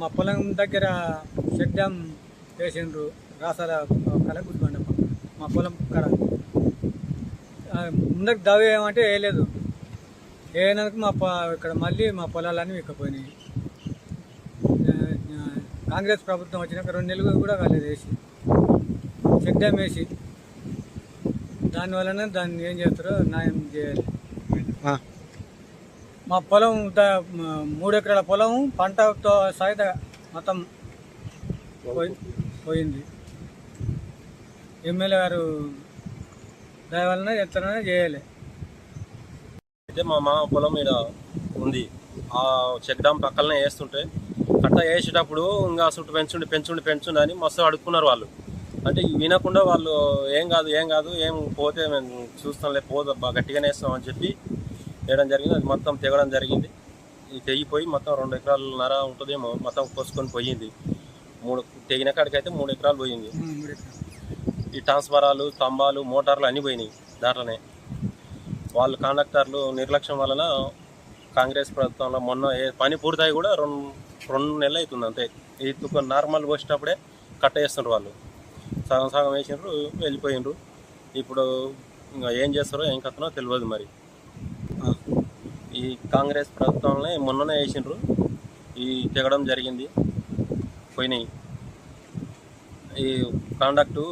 మా పొలం దగ్గర చెక్ డ్యామ్ వేసిండ్రు. రాసాల కల మా పొలం కడ. ముందకు ముందరికి దవ్వ ఏమంటే వేయలేదు. వేయనందుకు మా ఇక్కడ మళ్ళీ మా పొలాలన్నీ విక్కపోయినాయి. కాంగ్రెస్ ప్రభుత్వం వచ్చినాక రెండు నెలలు కూడా కాలేదు వేసి. చెక్ డ్యామ్ వేసి. దానివలన దాన్ని ఏం చేస్తారో న్యాయం చేయాలి. మా పొలం మూడు ఎకరాల పొలం పంటతో సహిత మొత్తం పోయింది. ఎమ్మెల్యే గారు దాని వలన ఎత్తన చేయాలి. అయితే మా మామ పొలం మీద ఉంది. ఆ చెక్ డామ్ పక్కనే వేస్తుంటే కట్ట వేసేటప్పుడు ఇంకా చుట్టూ పెంచుండి పెంచుండి పెంచుండి అని మస్తు అడుక్కున్నారు వాళ్ళు. అంటే వినకుండా వాళ్ళు ఏం కాదు ఏం కాదు ఏం పోతే మేము చూస్తాంలే పోదు గట్టిగానే వేస్తాం అని చెప్పి వేయడం జరిగింది. అది మొత్తం తెగడం జరిగింది. ఇది తెగిపోయి మొత్తం రెండు ఎకరాలు నర ఉంటుందేమో మొత్తం కోసుకొని పోయింది. మూడు తెగిన కాడికైతే మూడు ఎకరాలు పోయింది. ఈ ట్రాన్స్ఫారాలు స్తంభాలు మోటార్లు అన్నీ పోయినాయి దాంట్లోనే. వాళ్ళు కండక్టర్లు నిర్లక్ష్యం వలన కాంగ్రెస్ ప్రభుత్వంలో మొన్న ఏ పని పూర్తయి కూడా రెండు రెండు నెలలు అవుతుంది అంతే. ఈ నార్మల్ వచ్చేటప్పుడే కట్ట వేస్తుండ్రు వాళ్ళు. సగం సగం వేసిండ్రు వెళ్ళిపోయిండ్రు. ఇప్పుడు ఇంకా ఏం చేస్తారో ఏం కథనో తెలియదు మరి. ఈ కాంగ్రెస్ ప్రభుత్వంలో మొన్ననే వేసిండ్రు. ఈ తెగడం జరిగింది. పోయినాయి. ఈ కాండక్టు